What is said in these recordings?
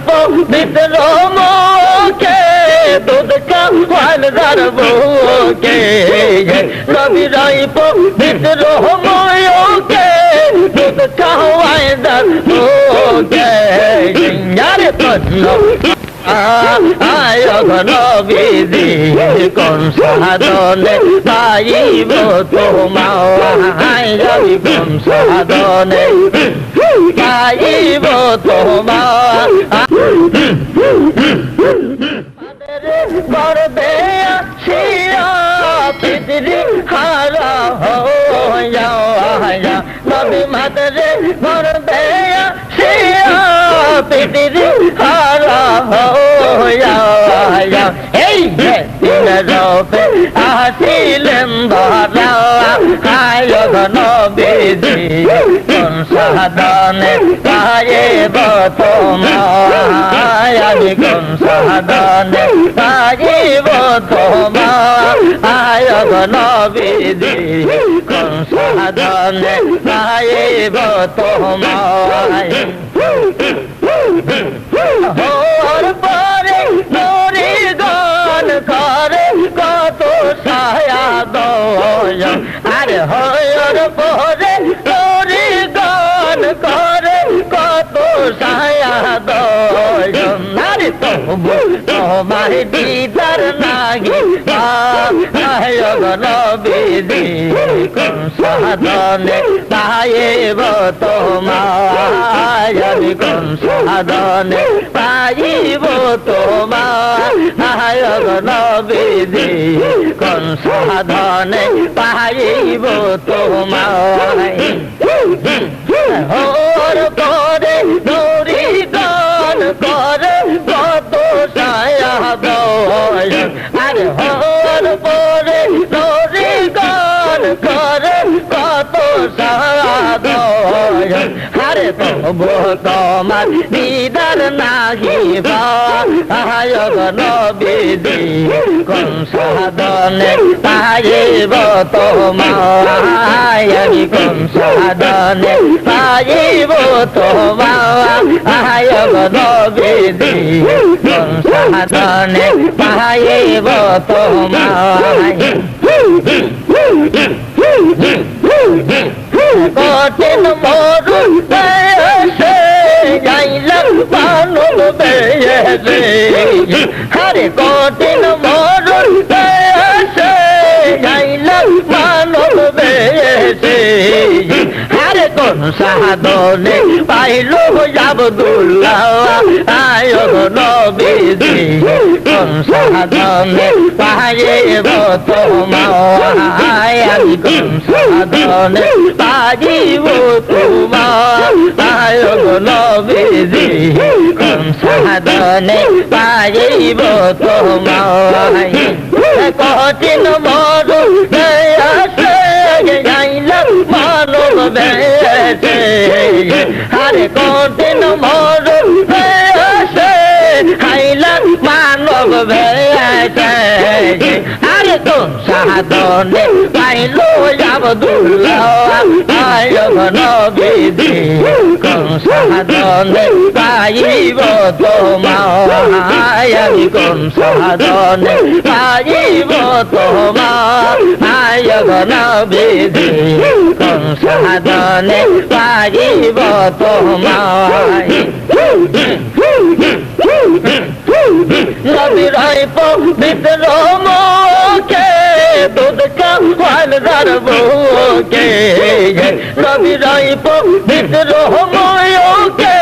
পবিত্র মুখে দুধ কাল যার বুকে কবি রাই পবিত্র মুখে দুধ খাওয়ায় যার বুকে আরে প্রশ্ন আয় নবীজি কোন সাধনে পাইব তোমায় রবি কোন সাধনে পাইব তোমার গর্বে আসিয়া পৃথিবী হারা এই যে দিন রূপে আসিলেন ধরা আয়োগ নবীজি কোন সাধনে পাইব তোমায় আমি কোন সাধনে পাইব তোমার আয়োগ নবীজি কোন সাধনে পাইব তোমায় হর হর পরে নরি গান করে কত সায়া দয় তবু তোমার দিদার নাগি কোন সাধনে পাইব আমি কোন সাধনে পাইব তোমার আয়গ নবীজি কোন সাধনে পাইব তোমায় হোর করে দৌড়ি দয় আরে হোর গান করে কত সায়া আরে তবু তোমার দিদার নাহি আয়গ নবীজি কোন সাধনে পাইব তোমায়? আমি কোন সাধনে পাইব তোমার আয়গ নবীজি কোন সাধনে পাইব তোমায়? কঠিন মরু বেশে যাইলাম মানব বেশে হরে কঠিন মরু বেশে যাইলাম মানব বেশে হরে কোন সাধনে পাইল আবদুল্লাহ আয়গ নবীজি কোন সাধনে পাইব তোমায় আমি কোন সাধনে পাইব তোমার আয়গ নবীজি কোন সাধনে পাইব তোমায়? কঠিন মরু আসে যাইলাম মানব বেশে আরে কঠিন মরু আসে খাইলাম মানব বেশে আরে কোন সাধনে পাইল আবদুল্লাহ আয়গ নবীজি কোন সাধনে পাইব তোমায় আমি কোন সাধনে পাইব তোমার আয়গ নবীজি কোন সাধনে পাইব তোমায় নবীর পবিত্র মুখে দুধ কাল যার বুকে নবীর পবিত্র মুখে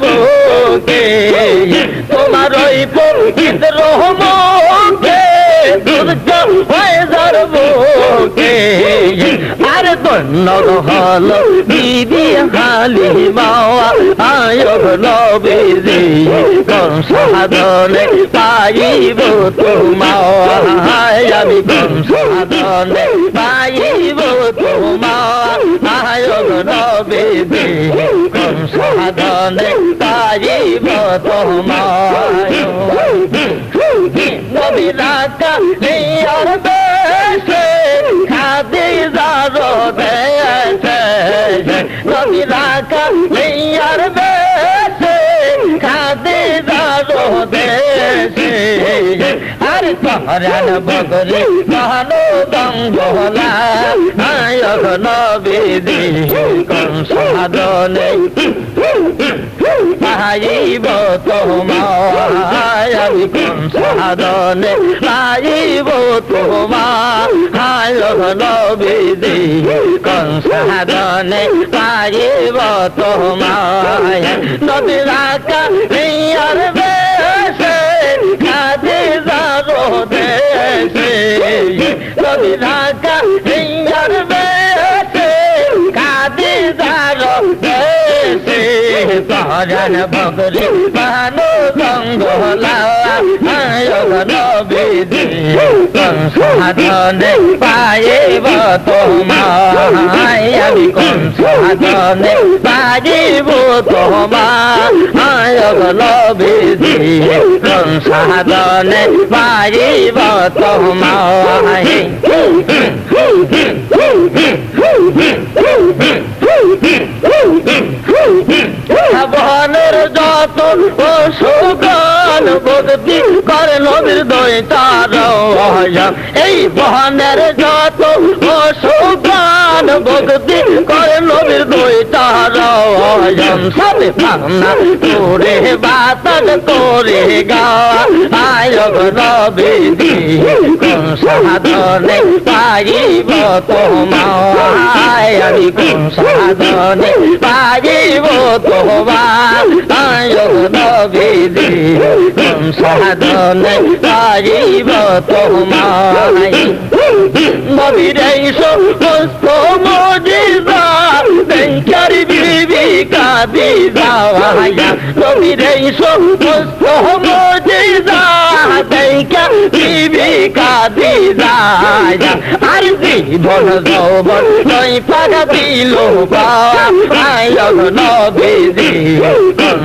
বুকে তোমার ওই পবিত্র মুখে দুধ কার বুকে। আরে ধন্য হল বিবি হালি মাওয়া আয়ব নবীজি। কোন সাধনে পাইব তোমায়, আমি কোন সাধনে পাইব তোমায় আয়ব নবীজি। সাধনে পারিব তোমায়। নবী রাখা আর বেশে, খাদি যারো দেশে নবী রাখা আর বেশে, খাদি যারো দেশে আর তহরান বগরি কানো দঙ্গলা নায়ক নবীদি কোন সাধনে পাইব পরাণ বগরি গঙ্গলা আয়গ নবীদি সাধনে পাইব তোমায় আমি কোন সাধনে পাইব তোমায়? নবীদি কোন সাধনে পাইব তোমায়। ভনের যত সুগান ভক্তি করে নবীর দই তার এই বহনের যত সুগান ভক্তি করে নবীর দই তার সবে পান্না করে বাতাস করে গাওয়া। আয়গ নবী কোন সাধনে পাইব তোমায়? আমি কোন সাধনে পাইব তোমার আয়গ নবী কোন সাধনে পাইব তোমায়? নবীর এই সমস্ত কাদি যাওয়া নবীর মজিজা দেখা বিবি কাদি যায় আর জীবন যৌবন নই পাগা দিল আয়গ নবীজি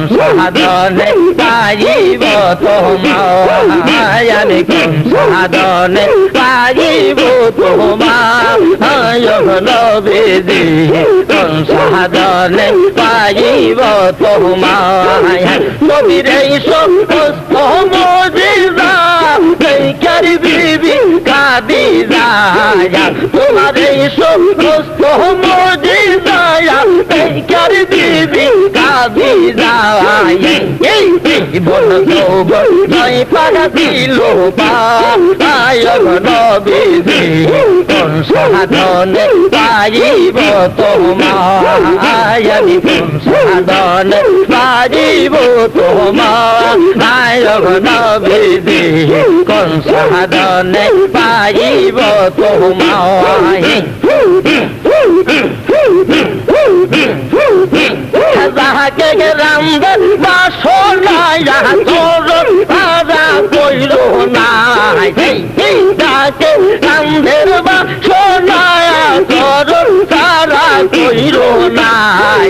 সাধনে পাইব আমি কোন সাধনে পাইব আয়গ নবীজি সাধনে পাইব তোমায় নবীরে সমস্ত মজিজা দেখার বিবি যায় তোমার সমস্ত মজিজা বিবি যায় এই জীবন যৌবন নয় পাগা দিল নবীজি কোন সাধনে পাইব তোমায় আমি কোন সাধনে পাইব তোমায় নবীজি কোন সাধনে পাইব তোমায় যাহাকে রামদ বাসনায়া তোর তারা কইল নাই। যাকে রামধের বাসনায়া তোর তারা কইল নাই।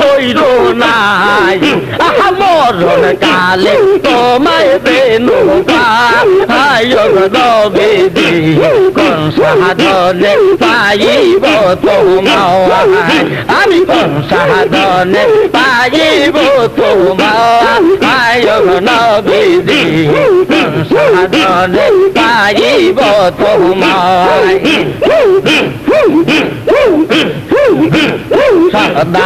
কইর নাই। মরণ কালে তোমায় বেনু নবীজি কোন সাধনে পাইব তোমায়? আমি কোন সাধনে পাইব তোমায়? নবীজি কোন সাধনে পাইব তোমায়? সদা